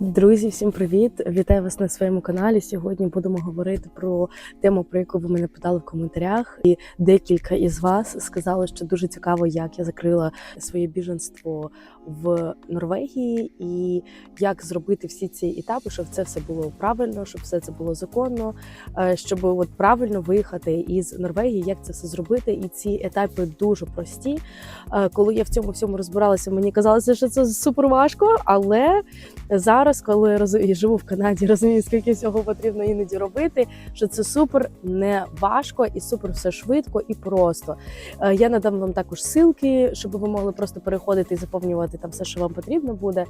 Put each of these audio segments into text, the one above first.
Друзі, всім привіт! Вітаю вас на своєму каналі. Сьогодні будемо говорити про тему, про яку ви мене питали в коментарях. І декілька із вас сказали, що дуже цікаво, як я закрила своє біженство в Норвегії, і як зробити всі ці етапи, щоб це все було правильно, щоб все це було законно, е, щоб от правильно виїхати із Норвегії, як це все зробити. І ці етапи дуже прості. Е, Коли я в цьому всьому розбиралася, мені казалося, що це супер важко, але зараз, коли я живу в Канаді, розумію, скільки всього потрібно іноді робити, що це супер не важко і супер все швидко і просто. Е, Я надам вам також ссылки, щоб ви могли просто переходити і заповнювати там все, що вам потрібно буде.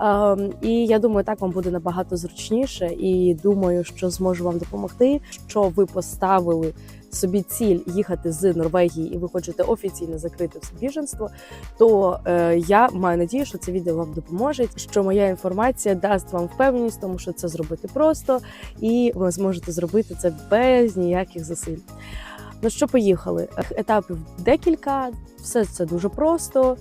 Ем, І я думаю, так вам буде набагато зручніше, і думаю, що зможу вам допомогти, що ви поставили. Собі ціль їхати з Норвегії, і ви хочете офіційно закрити все біженство, то е, я маю надію, що це відео вам допоможе, що моя інформація дасть вам впевненість, тому що це зробити просто, і ви зможете зробити це без ніяких зусиль. Ну що, поїхали? Етапів декілька, все це дуже просто.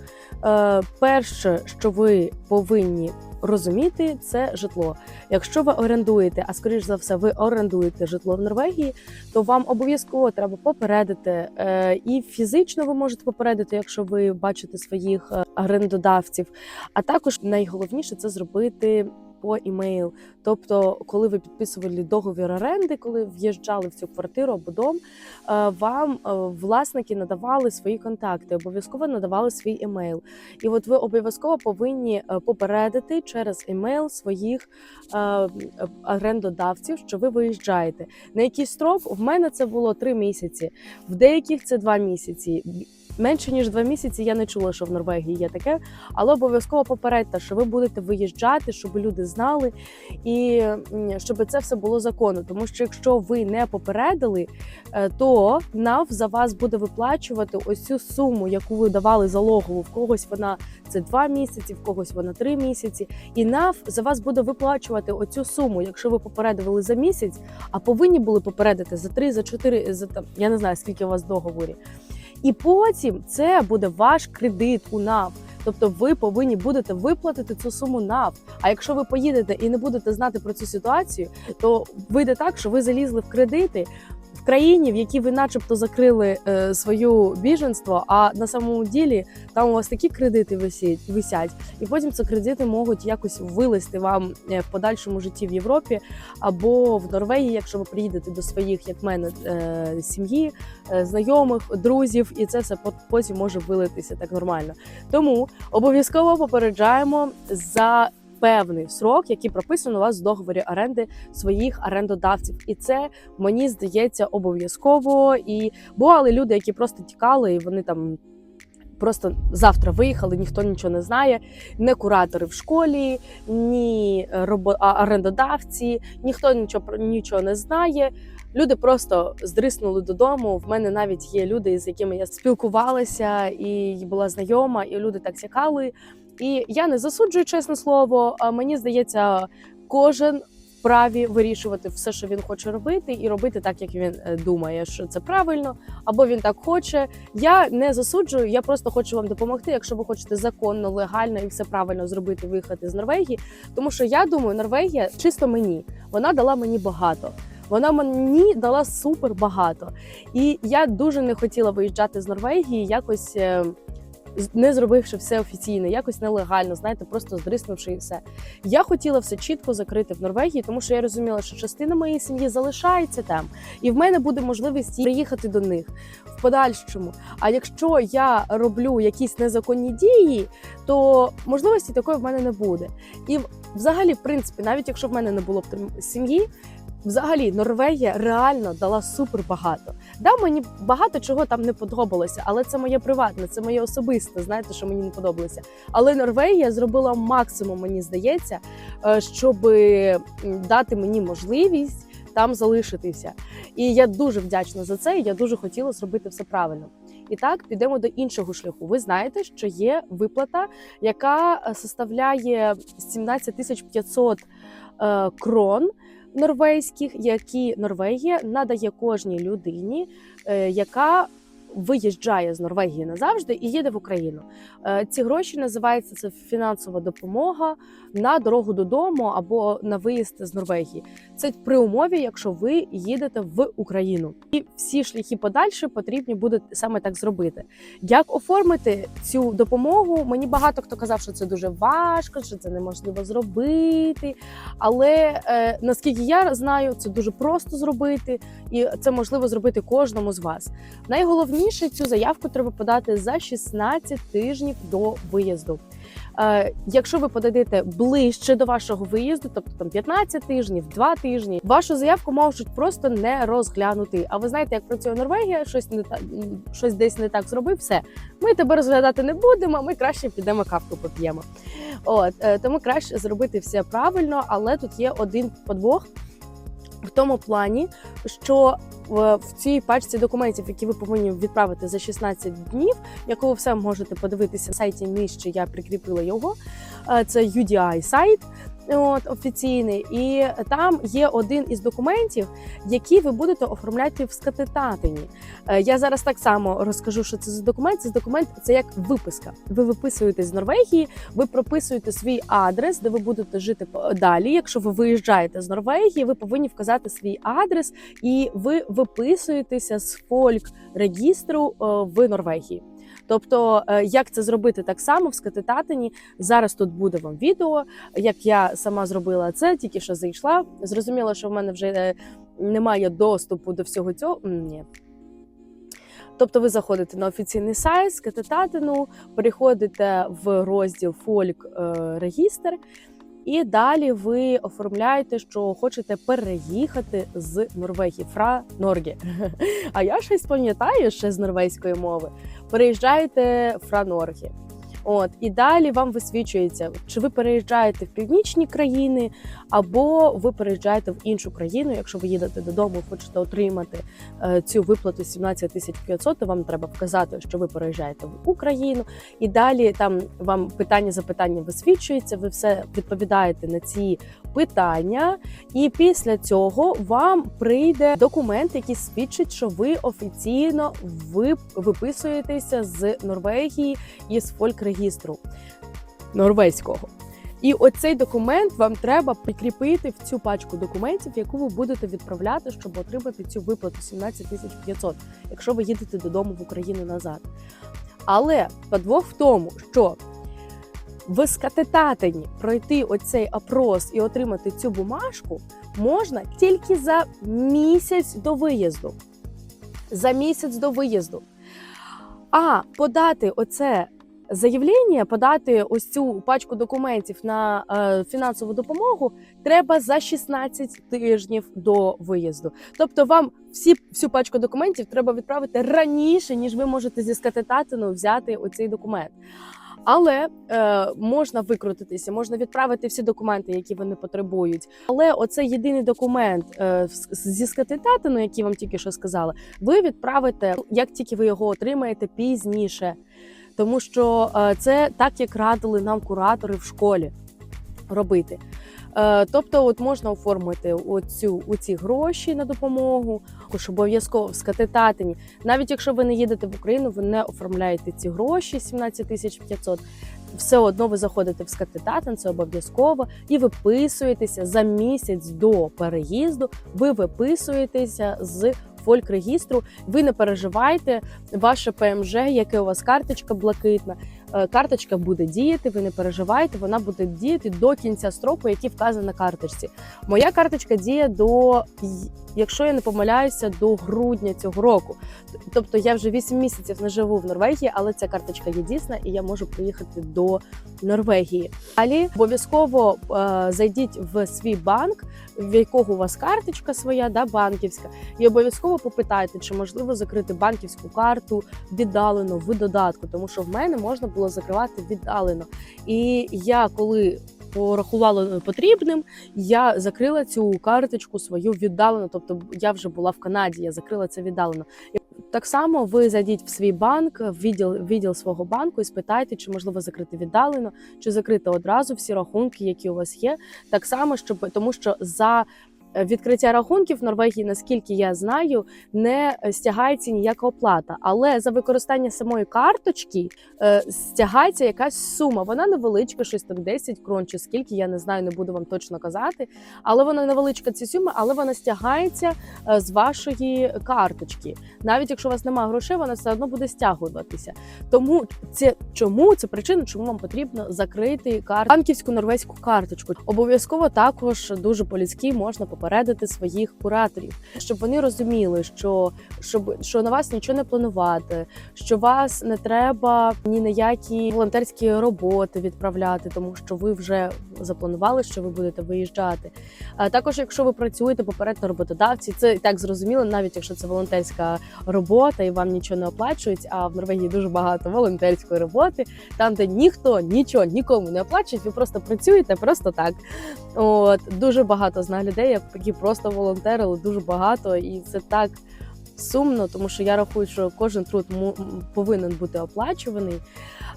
Е, перше, що ви повинні розуміти, це житло. Якщо ви орендуєте, а скоріш за все, ви орендуєте житло в Норвегії, то вам обов'язково треба попередити. Е, і фізично ви можете попередити, якщо ви бачите своїх е, орендодавців. А також найголовніше це зробити. По імейл, тобто, коли ви підписували договір оренди, коли в'їжджали в цю квартиру або дом, е, вам е, власники надавали свої контакти, обов'язково надавали свій імейл. І от ви обов'язково повинні е, попередити через імейл своїх орендодавців, що ви виїжджаєте. На який строк в мене це було три місяці, в деяких це два місяці. Менше ніж два місяці я не чула, що в Норвегії є таке, але обов'язково попередьте, що ви будете виїжджати, щоб люди знали і щоб це все було законно. Тому що якщо ви не попередили, е, то НАВ за вас буде виплачувати ось цю суму, яку ви давали залогову. В когось вона це два місяці, в когось вона три місяці. І НАВ за вас буде виплачувати оцю суму, якщо ви попередили за місяць, а повинні були попередити за три, за чотири, за там я не знаю скільки у вас договорі. І потім це буде ваш кредит у НАВ. Тобто ви повинні будете виплатити цю суму НАВ. А якщо ви поїдете і не будете знати про цю ситуацію, то вийде так, що ви залізли в кредити країні, в якій ви, начебто, закрили е, свою біженство, а на самому ділі там у вас такі кредити висять, висять, і потім ці кредити можуть якось вилезти вам е, в подальшому житті в Європі або в Норвегії, якщо ви приїдете до своїх, як мене, е, сім'ї, е, знайомих, друзів, і це все пот- потім може вилитися так нормально. Тому обов'язково попереджаємо за певний срок, який прописано у вас в договорі оренди своїх орендодавців, і це мені здається обов'язково. І бували люди, які просто тікали, і вони там. Просто завтра виїхали, ніхто нічого не знає, не куратори в школі, ні робо... а, орендодавці, ніхто нічого нічого не знає. Люди просто здриснули додому. В мене навіть є люди, з якими я спілкувалася і була знайома, і люди так тікали. І я не засуджую чесне слово. Мені здається, кожен вправі вирішувати все, що він хоче робити, і робити так, як він е, думає, що це правильно, або він так хоче. Я не засуджую, я просто хочу вам допомогти, якщо ви хочете законно, легально і все правильно зробити, виїхати з Норвегії. Тому що я думаю, Норвегія чисто мені вона дала мені багато. Вона мені дала супер багато, і я дуже не хотіла виїжджати з Норвегії, якось е, не зробивши все офіційно, якось нелегально, знаєте, просто здриснувши і все. Я хотіла все чітко закрити в Норвегії, тому що я розуміла, що частина моєї сім'ї залишається там, і в мене буде можливість приїхати до них в подальшому. А якщо я роблю якісь незаконні дії, то можливості такої в мене не буде. І взагалі, в принципі, навіть якщо в мене не було б сім'ї. Взагалі, Норвегія реально дала супер багато. Да, мені багато чого там не подобалося, але це моє приватне, це моє особисте. Знаєте, що мені не подобалося. Але Норвегія зробила максимум, мені здається, е, щоб дати мені можливість там залишитися. І я дуже вдячна за це. і Я дуже хотіла зробити все правильно. І так підемо до іншого шляху. Ви знаєте, що є виплата, яка е, составляє 17 тисяч 500 е, крон норвезьких, які Норвегія надає кожній людині, е, яка виїжджає з Норвегії назавжди і їде в Україну. Е, Ці гроші називаються це фінансова допомога на дорогу додому або на виїзд з Норвегії. Це при умові, якщо ви їдете в Україну, і всі шляхи подальші потрібні буде саме так зробити. Як оформити цю допомогу? Мені багато хто казав, що це дуже важко, що це неможливо зробити. Але е, наскільки я знаю, це дуже просто зробити, і це можливо зробити кожному з вас. Найголовніше цю заявку треба подати за 16 тижнів до виїзду. Е, якщо ви подадете ближче до вашого виїзду, тобто там 15 тижнів, 2 тижні, вашу заявку можуть просто не розглянути. А ви знаєте, як працює Норвегія, щось не та щось десь не так зробив, все. Ми тебе розглядати не будемо. Ми краще підемо кавку поп'ємо. От е, тому краще зробити все правильно, але тут є один подвох. В тому плані, що в цій пачці документів, які ви повинні відправити за 16 днів, яку ви все можете подивитися на сайті нижче, я прикріпила його. Е, Це UDI сайт. От офіційний, і там є один із документів, які ви будете оформляти в скатетатині. Е, Я зараз так само розкажу, що це за документ. Це документ це як виписка. Ви виписуєте з Норвегії, ви прописуєте свій адрес, де ви будете жити далі. Якщо ви виїжджаєте з Норвегії, ви повинні вказати свій адрес, і ви виписуєтеся з фольк регістру е, в Норвегії. Тобто, е, як це зробити так само в скатетатині, зараз тут буде вам відео, як я сама зробила це, тільки що зайшла. Зрозуміла, що в мене вже е, немає доступу до всього цього. Ні. Тобто ви заходите на офіційний сайт скатетатину, переходите в розділ Фольк е, регістр, і далі ви оформляєте, що хочете переїхати з Норвегії. Фра Норгі. А я щось пам'ятаю ще з норвезької мови. Переїжджаєте Фра Норгі. От і далі вам висвічується, чи ви переїжджаєте в північні країни, або ви переїжджаєте в іншу країну. Якщо ви їдете додому, і хочете отримати е, цю виплату 17 тисяч 500, то вам треба вказати, що ви переїжджаєте в Україну. І далі там вам питання запитання висвічується. Ви все відповідаєте на ці питання, і після цього вам прийде документ, який свідчить, що ви офіційно ви виписуєтеся з Норвегії і з фолькрегістру норвезького. І оцей документ вам треба прикріпити в цю пачку документів, яку ви будете відправляти, щоб отримати цю виплату 17 тисяч 500, якщо ви їдете додому в Україну назад. Але подвох в тому, що в скатетатині пройти оцей опрос і отримати цю бумажку можна тільки за місяць до виїзду. За місяць до виїзду. А подати оце заявлення, подати ось цю пачку документів на е, фінансову допомогу треба за 16 тижнів до виїзду. Тобто, вам всі всю пачку документів треба відправити раніше, ніж ви можете зі скатетатину взяти оцей документ. Але е, можна викрутитися, можна відправити всі документи, які вони потребують. Але оцей єдиний документ е, зі скатитатину, який вам тільки що сказала, ви відправите, як тільки ви його отримаєте пізніше. Тому що е, це так, як радили нам куратори в школі робити. Е, Тобто, от можна оформити оцю, оці гроші на допомогу, також обов'язково в скатетатині. Навіть якщо ви не їдете в Україну, ви не оформляєте ці гроші 17 тисяч 500, все одно ви заходите в скатетатин, це обов'язково, і виписуєтеся за місяць до переїзду. Ви виписуєтеся з фолькрегістру. Ви не переживайте, ваше ПМЖ, яке у вас карточка блакитна. Е, Карточка буде діяти, ви не переживайте, вона буде діяти до кінця строку, який вказаний на карточці. Моя карточка діє до, якщо я не помиляюся, до грудня цього року. Тобто я вже 8 місяців не живу в Норвегії, але ця карточка є дійсна, і я можу приїхати до Норвегії. Далі обов'язково е, зайдіть в свій банк, в якого у вас карточка своя, да, банківська, і обов'язково попитайте, чи можливо закрити банківську карту віддалено в додатку, тому що в мене можна було закривати віддалено. І я коли порахувала потрібним, я закрила цю карточку свою віддалено. Тобто я вже була в Канаді, я закрила це віддалено. Так само ви зайдіть в свій банк, в відділ, відділ свого банку і спитайте, чи можливо закрити віддалено, чи закрити одразу всі рахунки, які у вас є. Так само, щоб тому що за Е, Відкриття рахунків в Норвегії, наскільки я знаю, не стягається ніяка оплата, але за використання самої карточки е, стягається якась сума. Вона невеличка, щось там 10 крон чи скільки, я не знаю, не буду вам точно казати. Але вона невеличка ці суми, але вона стягається е, з вашої карточки. Навіть якщо у вас немає грошей, вона все одно буде стягуватися. Тому це чому це причина, чому вам потрібно закрити кар... банківську норвезьку карточку. Обов'язково також дуже по-людськи можна попередити своїх кураторів, щоб вони розуміли, що щоб що на вас нічого не планувати, що вас не треба ні на які волонтерські роботи відправляти, тому що ви вже запланували, що ви будете виїжджати. А також, якщо ви працюєте попередньо роботодавці, це і так зрозуміло, навіть якщо це волонтерська робота і вам нічого не оплачують. А в Норвегії дуже багато волонтерської роботи, там де ніхто нічого нікому не оплачує, ви просто працюєте просто так. От дуже багато знаю людей, які просто волонтерили, дуже багато, і це так. Сумно, тому що я рахую, що кожен труд му- повинен бути оплачуваний.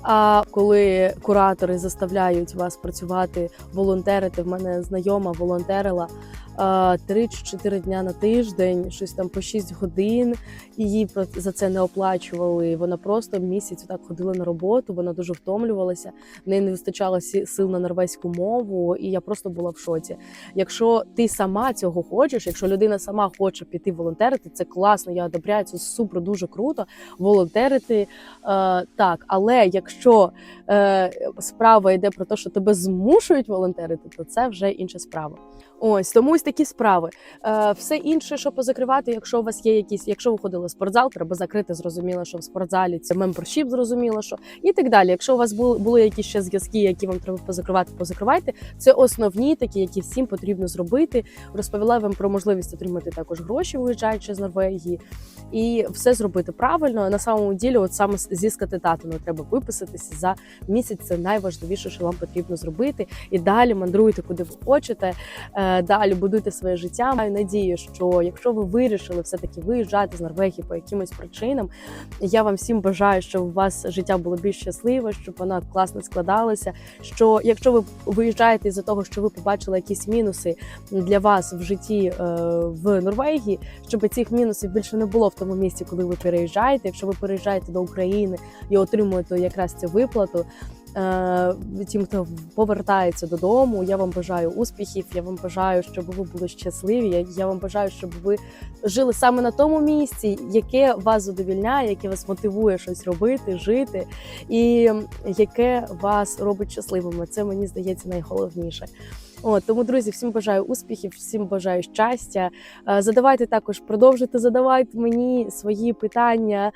А коли куратори заставляють вас працювати, волонтерити, в мене знайома волонтерила 3 чи 4 дня на тиждень, щось там по 6 годин, про- за це не оплачували. Вона просто місяць так ходила на роботу, вона дуже втомлювалася, в неї не вистачало сил на норвезьку мову, і я просто була в шоці. Якщо ти сама цього хочеш, якщо людина сама хоче піти волонтерити, це класно, я одобряю, це супер дуже круто. Волонтерити е, так, але якщо е, справа йде про те, що тебе змушують волонтерити, то це вже інша справа. Ось тому ось такі справи. Е, все інше, що позакривати, якщо у вас є якісь, якщо ви ходили в спортзал, треба закрити. Зрозуміло, що в спортзалі це мембершіп, зрозуміло, що і так далі. Якщо у вас були, були якісь ще зв'язки, які вам треба позакривати, позакривайте. Це основні такі, які всім потрібно зробити. Розповіла вам про можливість отримати також гроші, виїжджаючи з Норвегії, і все зробити правильно. На самому ділі, от саме зі скатетатами треба виписатися за місяць. Це найважливіше, що вам потрібно зробити. І далі мандруйте, куди ви хочете. Е, Далі будуйте своє життя. Маю надію, що якщо ви вирішили все таки виїжджати з Норвегії по якимось причинам, я вам всім бажаю, щоб у вас життя було більш щасливе, щоб вона класно складалася. Що якщо ви виїжджаєте із-за того, що ви побачили якісь мінуси для вас в житті е, в Норвегії, щоб цих мінусів більше не було в тому місці, коли ви переїжджаєте. Якщо ви переїжджаєте до України і отримуєте якраз цю виплату. Е, Тим, хто повертається додому, я вам бажаю успіхів. Я вам бажаю, щоб ви були щасливі. Я, вам бажаю, щоб ви жили саме на тому місці, яке вас задовільняє, яке вас мотивує щось робити, жити, і яке вас робить щасливими. Це мені здається найголовніше. От тому, друзі, всім бажаю успіхів, всім бажаю щастя. Е, Задавайте також, продовжуйте задавати мені свої питання.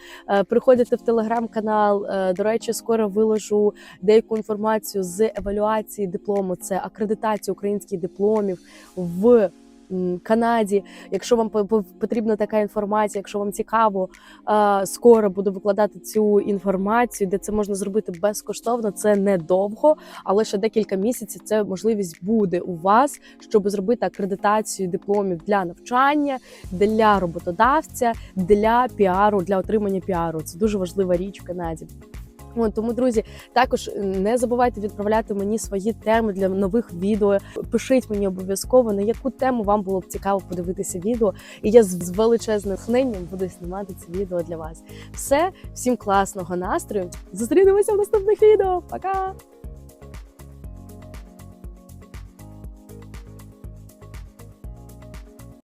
Приходите в телеграм-канал. Е, До речі, скоро виложу деяку інформацію з евалюації диплому. Це акредитація українських дипломів в. Канаді, якщо вам по- по- потрібна така інформація, якщо вам цікаво, скоро буду викладати цю інформацію, де це можна зробити безкоштовно. Це недовго, але ще декілька місяців це можливість буде у вас, щоб зробити акредитацію дипломів для навчання, для роботодавця, для піару, для отримання піару. Це дуже важлива річ в Канаді. От, тому, друзі, також не забувайте відправляти мені свої теми для нових відео. Пишіть мені обов'язково на яку тему вам було б цікаво подивитися відео. І я з величезним хненням буду знімати це відео для вас. Все, всім класного настрою. Зустрінемося в наступних відео. Пока!